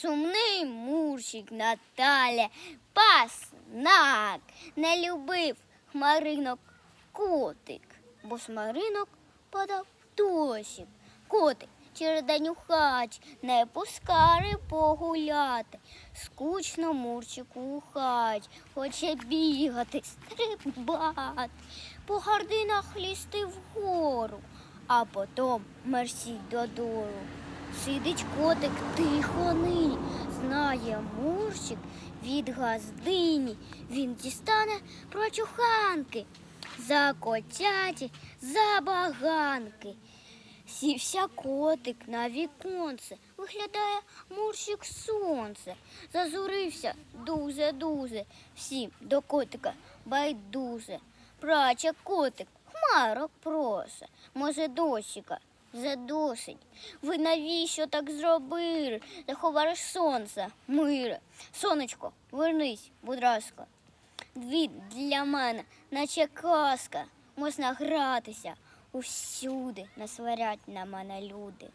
Сумний мурчик Наталя паснак не любив хмаринок котик, бо смаринок подав досік. Котик через хаті не пускари погуляти. Скучно мурчику хаті, хоче бігати, стрибати, по гардинах лізти вгору, а потім мерсі додолу. Сидить котик тихо нині, знає мурчик від газдині. Він дістане прочуханки, за котяті, за баганки. Сівся котик на віконце, виглядає мурчик сонце. Зазурився дузе-дузе, всім до котика байдузе. Праче котик, хмарок просе, може досіка задосить. Ви навіщо так зробили? Заховаєш сонце, мире. Сонечко, вернись, будь ласка. Дві для мене, наче казка, можна гратися. Усюди насварять на мене люди.